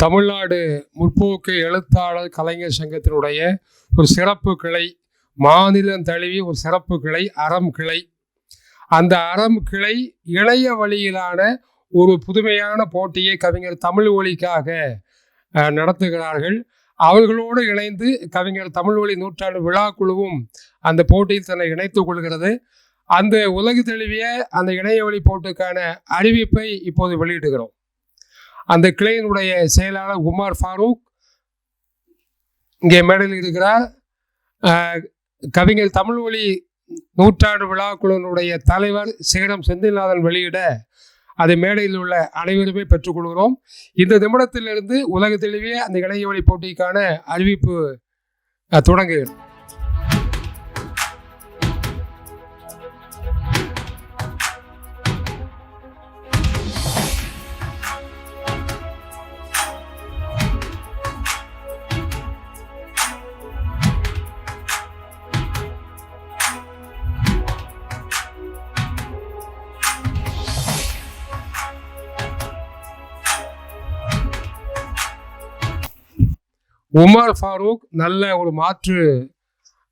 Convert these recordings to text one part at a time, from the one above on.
தமிழ்நாடு முற்போக்கு எழுத்தாளர் கலைஞர் சங்கத்தினுடைய ஒரு சிறப்பு கிளை மாநிலம் தழுவி ஒரு சிறப்பு கிளை அறம் கிளை. அந்த அறம் கிளை இளைய வழியிலான ஒரு புதுமையான போட்டியை கவிஞர் தமிழ் ஒலிக்காக நடத்துகிறார்கள். அவர்களோடு இணைந்து கவிஞர் தமிழ் ஒளி நூற்றாண்டு விழா குழுவும் அந்த போட்டியில் தன்னை இணைத்துக் கொள்கிறது. அந்த உலகு தழுவிய அந்த இணைய வழி போட்டிக்கான அறிவிப்பை இப்போது வெளியிடுகிறோம். அந்த கிளையினுடைய செயலாளர் உமர் ஃபாரூக் இங்கே மேடையில் இருக்கிறார். கவிஞர் தமிழ் நூற்றாண்டு விழாக்குளினுடைய தலைவர் சேரம் செந்தில்நாதன் வெளியிட அதை மேடையில் உள்ள அனைவருமே பெற்றுக்கொள்கிறோம் இந்த நிமிடத்திலிருந்து உலக அந்த இளைய வழி போட்டிக்கான அறிவிப்பு தொடங்குகிறது உமர் ஃபாரூக் நல்ல ஒரு மாற்று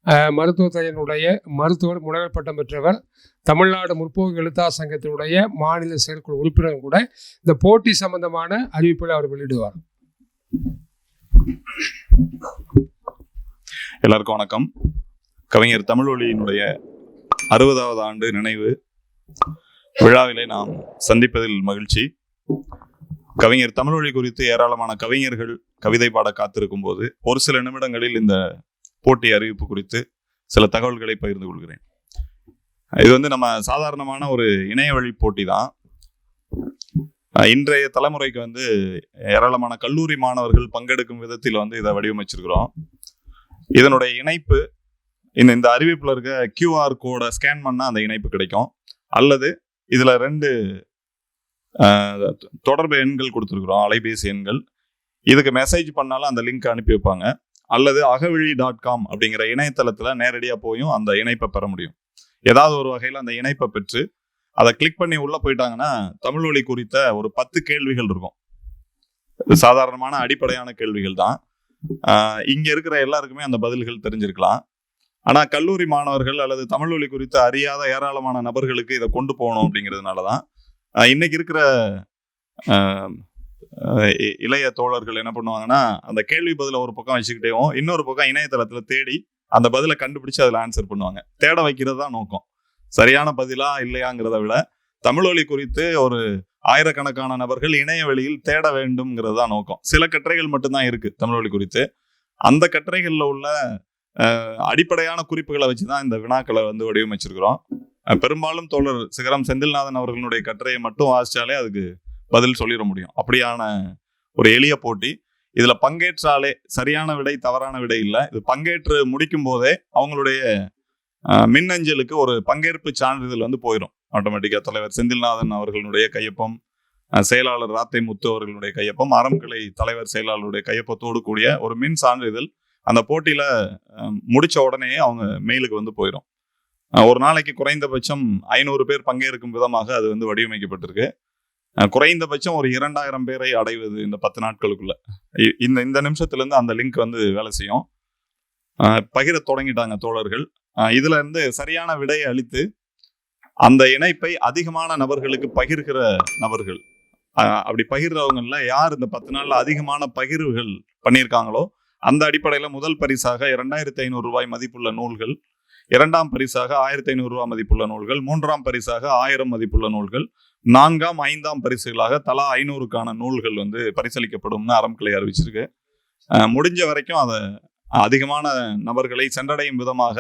அஹ், மருத்துவத்துறையினுடைய மருத்துவர் முனைவர் பட்டம் பெற்றவர். தமிழ்நாடு முற்போக்கு எழுத்தா சங்கத்தினுடைய மாநில செயற்குழு உறுப்பினர் கூட இந்த போட்டி சம்பந்தமான அறிவிப்புகளை அவர் வெளியிடுவார். எல்லாருக்கும் வணக்கம். கவிஞர் தமிழொலியினுடைய அறுபதாவது ஆண்டு நினைவு விழாவிலே நாம் சந்திப்பதில் மகிழ்ச்சி. கவிஞர் தமிழ்மொழி குறித்து ஏராளமான கவிஞர்கள் கவிதை பாட காத்திருக்கும் போது ஒரு சில நிமிடங்களில் இந்த போட்டி அறிவிப்பு குறித்து சில தகவல்களை பகிர்ந்து கொள்கிறேன். இது வந்து நம்ம சாதாரணமான ஒரு இணைய வழி போட்டி தான். இன்றைய தலைமுறைக்கு வந்து ஏராளமான கல்லூரி மாணவர்கள் பங்கெடுக்கும் விதத்தில் வந்து இதை வடிவமைச்சிருக்கிறோம். இதனுடைய இணைப்பு இந்த இந்த அறிவிப்பில் இருக்க கியூஆர் கோடை ஸ்கேன் பண்ணால் அந்த இணைப்பு கிடைக்கும். அல்லது இதில் ரெண்டு தொடர்பு எண்கள் கொடுத்துருக்குறோம் அலைபேசி எண்கள். இதுக்கு மெசேஜ் பண்ணாலும் அந்த லிங்க் அனுப்பி வைப்பாங்க. அல்லது அகவிழி டாட் காம் அப்படிங்கிற இணையதளத்தில் நேரடியாக போயும் அந்த இணைப்பை பெற முடியும். ஏதாவது ஒரு வகையில் அந்த இணைப்பை பெற்று அதை கிளிக் பண்ணி உள்ளே போயிட்டாங்கன்னா தமிழ் வழி குறித்த ஒரு பத்து கேள்விகள் இருக்கும். சாதாரணமான அடிப்படையான கேள்விகள் தான். இங்கே இருக்கிற எல்லாருக்குமே அந்த பதில்கள் தெரிஞ்சிருக்கலாம். ஆனால் கல்லூரி மாணவர்கள் அல்லது தமிழ் வழி குறித்து அறியாத ஏராளமான நபர்களுக்கு இதை கொண்டு போகணும் அப்படிங்கிறதுனால தான் இன்னைக்கு இருக்கிற இ- இளைய தோழர்கள் என்ன பண்ணுவாங்கன்னா அந்த கேள்வி பதில ஒரு பக்கம் வச்சுக்கிட்டேவும் இன்னொரு பக்கம் இணையதளத்தில் தேடி அந்த பதிலை கண்டுபிடிச்சு அதில் ஆன்சர் பண்ணுவாங்க. தேட வைக்கிறது தான் நோக்கம். சரியான பதிலா இல்லையாங்கிறத விட தமிழ் குறித்து ஒரு ஆயிரக்கணக்கான நபர்கள் இணைய வழியில் தேட வேண்டும்ங்கிறது தான் நோக்கம். சில கட்டுரைகள் மட்டும்தான் இருக்கு தமிழ் குறித்து. அந்த கட்டுரைகளில் உள்ள அடிப்படையான குறிப்புகளை வச்சு தான் இந்த வினாக்களை வந்து வடிவமைச்சிருக்கிறோம். பெரும்பாலும் தோழர் சிகரம் செந்தில்நாதன் அவர்களுடைய கட்டுரையை மட்டும் வாசித்தாலே அதுக்கு பதில் சொல்லிட முடியும். அப்படியான ஒரு எளிய போட்டி. இதில் பங்கேற்றாலே சரியான விடை தவறான விடை இல்லை. இது பங்கேற்று முடிக்கும் போதே அவங்களுடைய மின்னஞ்சலுக்கு ஒரு பங்கேற்பு சான்றிதழ் வந்து போயிடும் ஆட்டோமேட்டிக்காக தலைவர் செந்தில்நாதன் அவர்களுடைய கையொப்பம் செயலாளர் ராத்தை முத்து அவர்களுடைய கையொப்பம் அறம்கிளை தலைவர் செயலாளருடைய கையொப்பத்தோடு கூடிய ஒரு மின் சான்றிதழ். அந்த போட்டியில் முடித்த உடனே அவங்க மெயிலுக்கு வந்து போயிடும் ஒரு நாளைக்கு குறைந்தபட்சம் ஐநூறு பேர் பங்கேற்கும் விதமாக அது வந்து வடிவமைக்கப்பட்டிருக்கு. குறைந்தபட்சம் ஒரு இரண்டாயிரம் பேரை அடைவது இந்த பத்து நாட்களுக்குள்ள. இந்த இந்த நிமிஷத்துல இருந்து அந்த லிங்க் வந்து வேலை செய்யும். பகிர தொடங்கிட்டாங்க தோழர்கள். அஹ், இதுல இருந்து சரியான விடையை அளித்து அந்த இணைப்பை அதிகமான நபர்களுக்கு பகிர்கிற நபர்கள் அப்படி பகிர்றவங்கல யார் இந்த பத்து நாள்ல அதிகமான பகிர்வுகள் பண்ணியிருக்காங்களோ அந்த அடிப்படையில முதல் பரிசாக இரண்டாயிரத்தி ஐநூறு ரூபாய் மதிப்புள்ள நூல்கள் இரண்டாம் பரிசாக ஆயிரத்தி ஐநூறு ரூபா மதிப்புள்ள நூல்கள் மூன்றாம் பரிசாக ஆயிரம் மதிப்புள்ள நூல்கள் நான்காம் ஐந்தாம் பரிசுகளாக தலா ஐநூறுக்கான நூல்கள் வந்து பரிசளிக்கப்படும்னு அறம்கிளை அறிவிச்சிருக்கு. முடிஞ்ச வரைக்கும் அதை அதிகமான நபர்களை சென்றடையும் விதமாக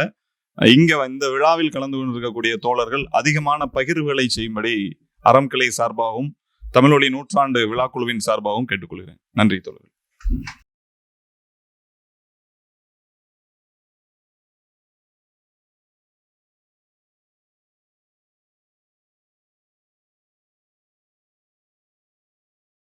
இங்கே இங்க இந்த விழாவில் கலந்து கொண்டிருக்கக்கூடிய தோழர்கள் அதிகமான பகிர்வுகளை செய்யும்படி அறம்கிளை சார்பாகவும் தமிழொலி நூற்றாண்டு விழாக்குழுவின் சார்பாகவும் கேட்டுக்கொள்கிறேன். நன்றி தோழர்கள்.